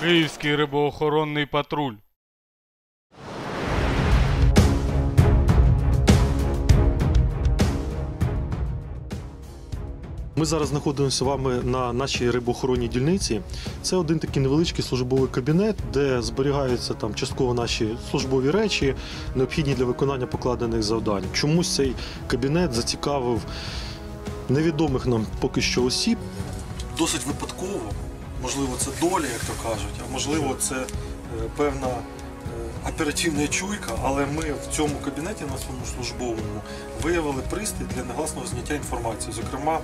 Київський рибоохоронний патруль. Ми зараз знаходимося з вами на нашій рибоохоронній дільниці. Це один такий невеличкий службовий кабінет, де зберігаються там частково наші службові речі, необхідні для виконання покладених завдань. Чомусь цей кабінет зацікавив невідомих нам поки що осіб. Досить випадково, можливо, це доля, як то кажуть, а можливо, це е, певна е, оперативна чуйка, але ми в цьому кабінеті на своєму службовому виявили пристрій для негласного зняття інформації, зокрема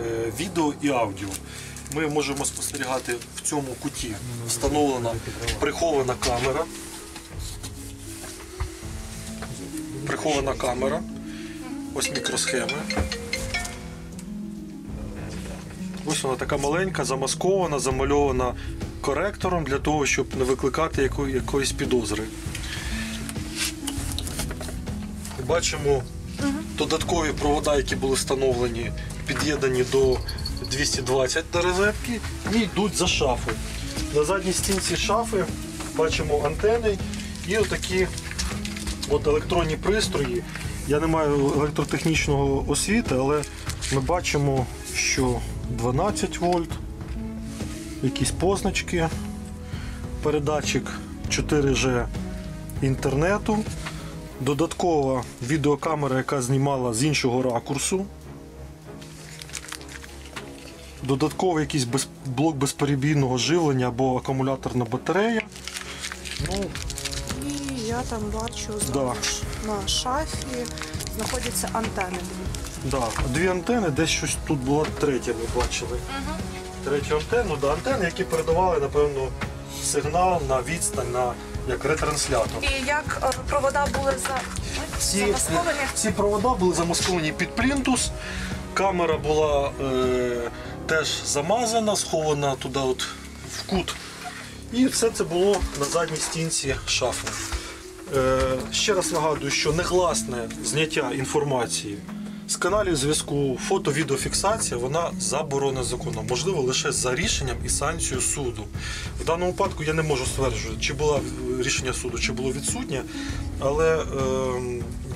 е, відео і аудіо. Ми можемо спостерігати в цьому куті встановлена прихована камера. Прихована камера. Ось мікросхеми. Ось вона така маленька, замаскована, замальована коректором для того, щоб не викликати яко- якоїсь підозри. Бачимо додаткові провода, які були встановлені, під'єднані до 220 до розетки і йдуть за шафи. На задній стінці шафи бачимо антени і отакі от електронні пристрої. Я не маю електротехнічного освіти, але ми бачимо, що 12 вольт, якісь позначки, передатчик 4G інтернету, додаткова відеокамера, яка знімала з іншого ракурсу. Додатковий якийсь без, блок безперебійного живлення або акумуляторна батарея. Ну, І я там бачу Да. на шафі знаходяться антени. Да, дві антени, десь щось тут була третя, ми бачили. Третю антенну, да, антени, які передавали, напевно, сигнал на відстань, на як ретранслятор. І як е, провода були за... Ці, замасковані? ці провода були замасковані під плінтус. Камера була е, теж замазана, схована туди от в кут. І все це було на задній стінці шафи. Е, ще раз нагадую, що негласне зняття інформації з каналів зв'язку, фото-відеофіксація, вона заборонена законом. Можливо, лише за рішенням і санкцією суду. В даному випадку я не можу стверджувати, чи було рішення суду, чи було відсутнє. Але е,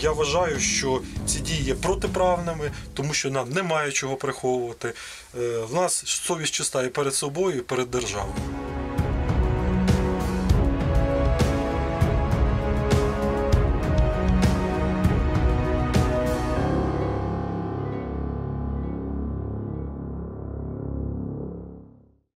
я вважаю, що ці дії є протиправними, тому що нам немає чого приховувати. Е, в нас совість чиста і перед собою, і перед державою.